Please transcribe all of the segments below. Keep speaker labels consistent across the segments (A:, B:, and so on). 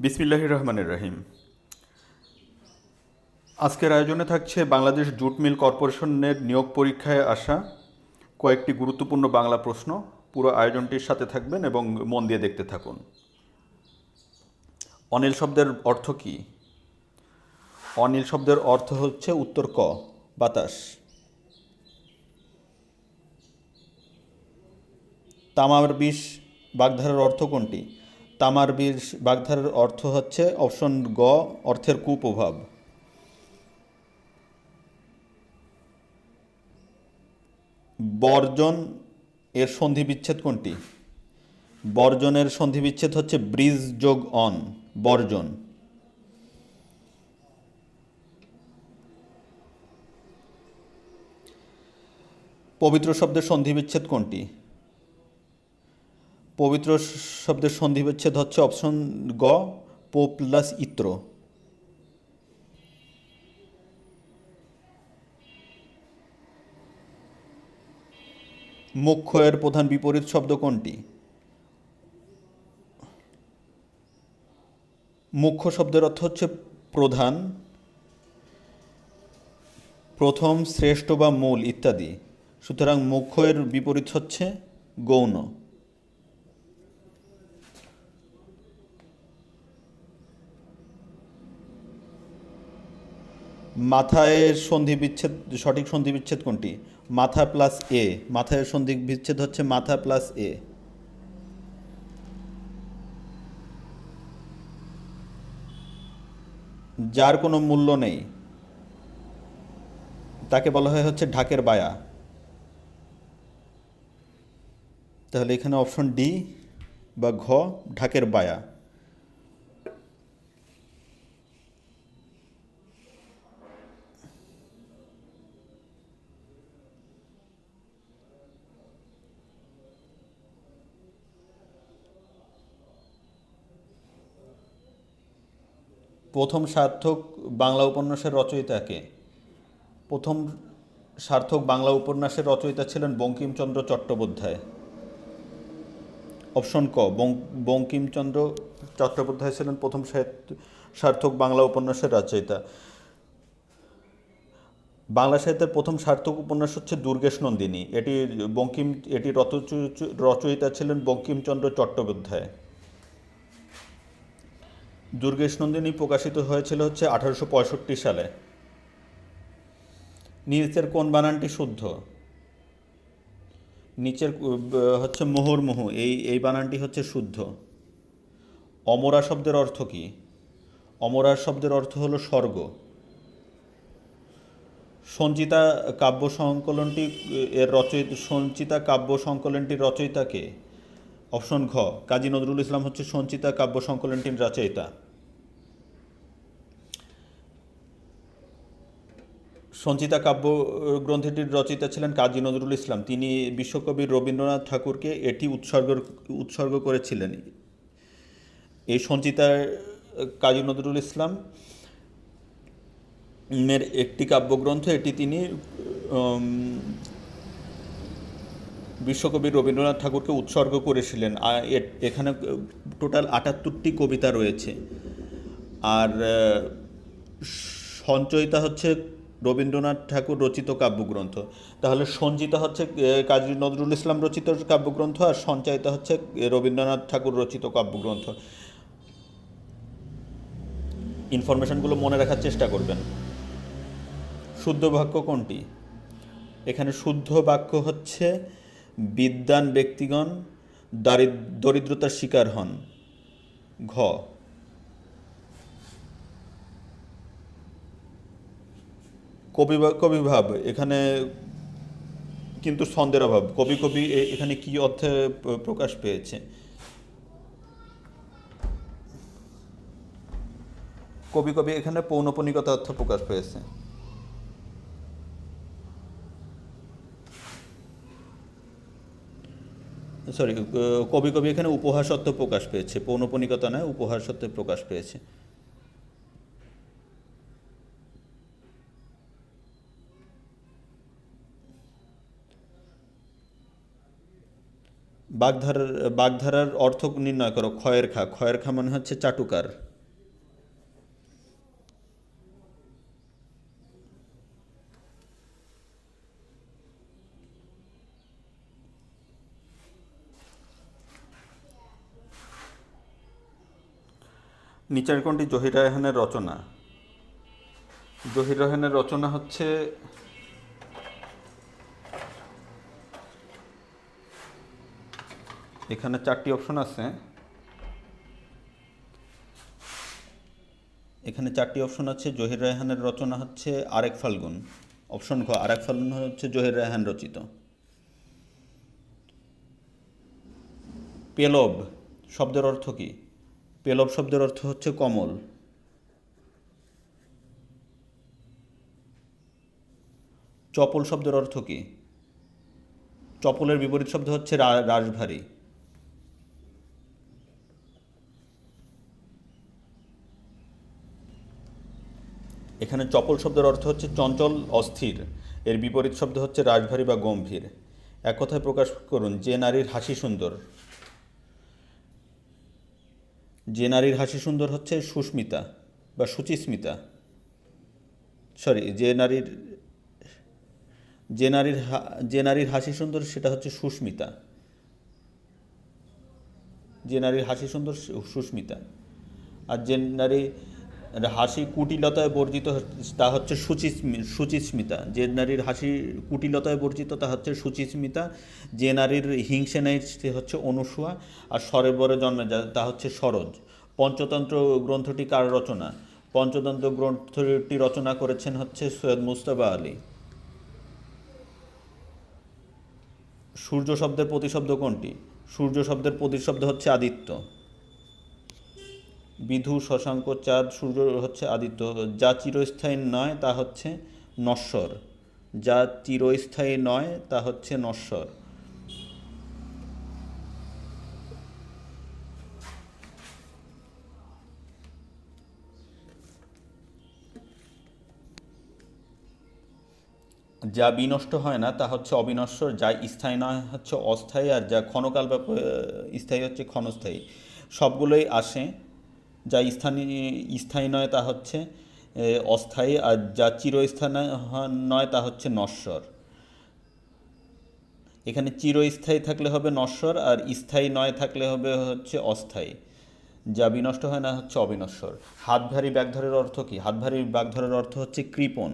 A: বিসমিল্লাহ রহমানের রহিম। আজকের আয়োজনে থাকছে বাংলাদেশ জুট মিল কর্পোরেশনের নিয়োগ পরীক্ষায় আসা কয়েকটি গুরুত্বপূর্ণ বাংলা প্রশ্ন। পুরো আয়োজনটির সাথে থাকবেন এবং মন দিয়ে দেখতে থাকুন। অনিল শব্দের অর্থ কী? অনিল শব্দের অর্থ হচ্ছে উত্তর ক, বাতাস। তামার বিষ বাগধারার অর্থ কোনটি? তামার বিষ বাগধারার অর্থ হচ্ছে অপশন গ, অর্থের কুপ্রভাব। বর্জন এর সন্ধি বিচ্ছেদ কোনটি? বর্জনের সন্ধি বিচ্ছেদ হচ্ছে ব্রিজ যোগ অন, বর্জন। পবিত্র শব্দের সন্ধি বিচ্ছেদ কোনটি? পবিত্র শব্দের সন্ধি বিচ্ছেদ হচ্ছে অপশন গ পো প্লাস ইত্র। মুখ্য এর প্রধান বিপরীত শব্দ কোনটি? মুখ্য শব্দের অর্থ হচ্ছে প্রধান, প্রথম, শ্রেষ্ঠ বা মূল ইত্যাদি। সুতরাং মুখ্য এর বিপরীত হচ্ছে গৌণ। মাথায় সন্ধি বিচ্ছেদ, সঠিক সন্ধি বিচ্ছেদ কোনটি? মাথা প্লাস এ মাথায় সন্ধি বিচ্ছেদ হচ্ছে মাথা প্লাস এ যার কোনো মূল্য নেই, তাকে বলা হয় হচ্ছে ঢাকের বায়া। তাহলে এখানে অপশন ডি বা ঘ, ঢাকের বায়া। প্রথম সার্থক বাংলা উপন্যাসের রচয়িতাকে প্রথম সার্থক বাংলা উপন্যাসের রচয়িতা ছিলেন বঙ্কিমচন্দ্র চট্টোপাধ্যায়। অপশন ক বঙ্ক- বঙ্কিমচন্দ্র চট্টোপাধ্যায় ছিলেন প্রথম সার্থক বাংলা উপন্যাসের রচয়িতা। বাংলা সাহিত্যের প্রথম সার্থক উপন্যাস হচ্ছে দুর্গেশ নন্দিনী। এটি বঙ্কিম এটি রচয়িতা ছিলেন বঙ্কিমচন্দ্র চট্টোপাধ্যায়। দুর্গেশ নন্দিনী প্রকাশিত হয়েছিল হচ্ছে আঠারোশো পঁয়ষট্টি সালে। নিচের কোন বানানটি শুদ্ধ? নিচের হচ্ছে মুহুর্মুহু এই এই বানানটি হচ্ছে শুদ্ধ। অমরা শব্দের অর্থ কী? অমরা শব্দের অর্থ হলো স্বর্গ। সঞ্চিতা কাব্য সংকলনটি, এর রচয়িতা, সঞ্চিতা কাব্য সংকলনটির রচয়িতাকে অপশন ঘ, কাজী নজরুল ইসলাম হচ্ছে সঞ্চিতা কাব্য সংকলনটির রচয়িতা। সঞ্চিতা কাব্য গ্রন্থটির রচয়িতা ছিলেন কাজী নজরুল ইসলাম। তিনি বিশ্বকবি রবীন্দ্রনাথ ঠাকুরকে এটি উৎসর্গ উৎসর্গ করেছিলেন। এই সঞ্চিতার, কাজী নজরুল ইসলাম এর একটি কাব্যগ্রন্থ, এটি তিনি বিশ্বকবি রবীন্দ্রনাথ ঠাকুরকে উৎসর্গ করেছিলেন। এখানে টোটাল আটাত্তরটি কবিতা রয়েছে। আর সঞ্চয়িতা হচ্ছে রবীন্দ্রনাথ ঠাকুর রচিত কাব্যগ্রন্থ। তাহলে সঞ্চিতা হচ্ছে কাজী নজরুল ইসলাম রচিত কাব্যগ্রন্থ আর সঞ্চয়িতা হচ্ছে রবীন্দ্রনাথ ঠাকুর রচিত কাব্যগ্রন্থ। ইনফরমেশনগুলো মনে রাখার চেষ্টা করবেন। শুদ্ধ বাক্য কোনটি? এখানে শুদ্ধ বাক্য হচ্ছে বিদ্যান ব্যক্তিগণ দারিদ- দরিদ্রতার শিকার হন। ঘ। কবি কবিভাব এখানে কিন্তু ছন্দের অভাব। কবি কবি এখানে কি অর্থে প্র- প্রকাশ পেয়েছে? কবি কবি, এখানে পৌনপনিকতা অর্থ প্রকাশ পেয়েছে। সরি কবি কবি এখানে উপহার সত্ত্ব প্রকাশ পেয়েছে, পৌনপনিকতা নয় উপহার সত্ত্বে প্রকাশ পেয়েছে। বাগধারার বাগধারার অর্থ নির্ণয় করো, ক্ষয়ের খা ক্ষয়ের খা মানে হচ্ছে চাটুকার। নিচের কোনটি জহির রায়হানের রচনা? জহির রায়হানের রচনা হচ্ছে এখানে চারটি অপশন আছে। এখানে চারটি অপশন আছে, জহির রায়হানের রচনা হচ্ছে আরেক ফাল্গুন। অপশন খ আরেক ফাল্গুন হচ্ছে জহির রায়হান রচিত। পেলব, শব্দের অর্থ কি? পেলব শব্দের অর্থ হচ্ছে কমল। চপল শব্দের অর্থ কি? চপলের বিপরীত শব্দ হচ্ছে রা- রাশভারী এখানে চপল শব্দের অর্থ হচ্ছে চঞ্চল, অস্থির। এর বিপরীত শব্দ হচ্ছে রাশভারী বা গম্ভীর। এক কথায় প্রকাশ করুন, যে নারীর হাসি সুন্দর। যে নারীর হাসি সুন্দর হচ্ছে সুস্মিতা বা সুচিস্মিতা। সরি যে নারীর যে নারীর যে নারীর হাসি সুন্দর সেটা হচ্ছে সুস্মিতা। যে নারীর হাসি সুন্দর সুস্মিতা। আর যে নারী হাসি কুটিলতায় বর্জিত তা হচ্ছে সুচিস্মিতা। যে নারীর হাসি কুটিলতায় বর্জিত, তা হচ্ছে সুচিস্মিতা। যে নারীর হিংসে নেই, সে হচ্ছে অনুসুয়া। আর স্বরেবরে জন্মে তা হচ্ছে সরোজ। পঞ্চতন্ত্র গ্রন্থটি কার রচনা? পঞ্চতন্ত্র গ্রন্থটি রচনা করেছেন হচ্ছে সৈয়দ মুস্তফা আলী। সূর্য শব্দের প্রতিশব্দ কোনটি? সূর্য শব্দের প্রতিশব্দ হচ্ছে আদিত্য। বিধু শশাঙ্ক চাঁদ সূর্য হচ্ছে আদিত্য। যা চিরস্থায়ী নয়, তা হচ্ছে নশ্বর। যা চিরস্থায়ী নয়, তা হচ্ছে নশ্বর। যা বিনষ্ট হয় না, তা হচ্ছে অবিনশ্বর। যা স্থায়ী নয়, হচ্ছে অস্থায়ী। আর যা ক্ষণকাল বা স্থায়ী হচ্ছে ক্ষণস্থায়ী। সবগুলোই আসে যা স্থানীয় স্থায়ী নয় তা হচ্ছে অস্থায়ী, আর যা চিরস্থায়ী নয় তা হচ্ছে নশ্বর। এখানে চিরস্থায়ী থাকলে হবে নশ্বর, আর স্থায়ী নয় থাকলে হবে হচ্ছে অস্থায়ী। যা বিনষ্ট হয় না হচ্ছে অবিনশ্বর। হাত ভারী ব্যাগধরের অর্থ কি? হাত ভারী ব্যাগধরের অর্থ হচ্ছে কৃপণ।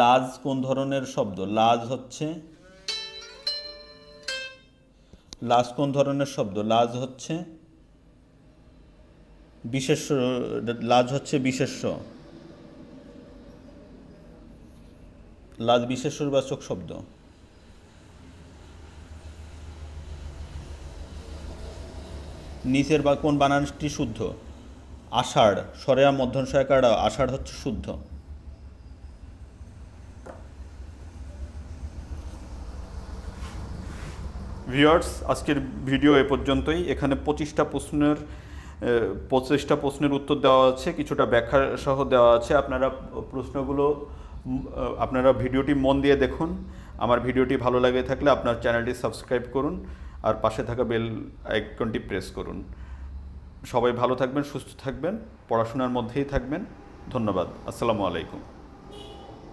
A: লাজ কোন ধরনের শব্দ? লাজ হচ্ছে লাজ কোন ধরনের শব্দ? লাজ হচ্ছে বিশেষ লাজ হচ্ছে বিশেষ্য। লাজ বিশেষ্যবাচক শব্দ। নিচের বা কোন বানানটি শুদ্ধ? আষাঢ়, সরেয়া মধ্যনশয়কারা আষাঢ় হচ্ছে শুদ্ধ। ভিউয়ার্স আজকের ভিডিও এ পর্যন্তই। এখানে পঁচিশটা প্রশ্নের পঁচিশটা প্রশ্নের উত্তর দেওয়া আছে, কিছুটা ব্যাখ্যা সহ দেওয়া আছে। আপনারা প্রশ্নগুলো আপনারা ভিডিওটি মন দিয়ে দেখুন। আমার ভিডিওটি ভালো লাগে থাকলে আপনার চ্যানেলটি সাবস্ক্রাইব করুন আর পাশে থাকা বেল আইকনটি প্রেস করুন। সবাই ভালো থাকবেন, সুস্থ থাকবেন, পড়াশোনার মধ্যেই থাকবেন। ধন্যবাদ। আসসালামু আলাইকুম।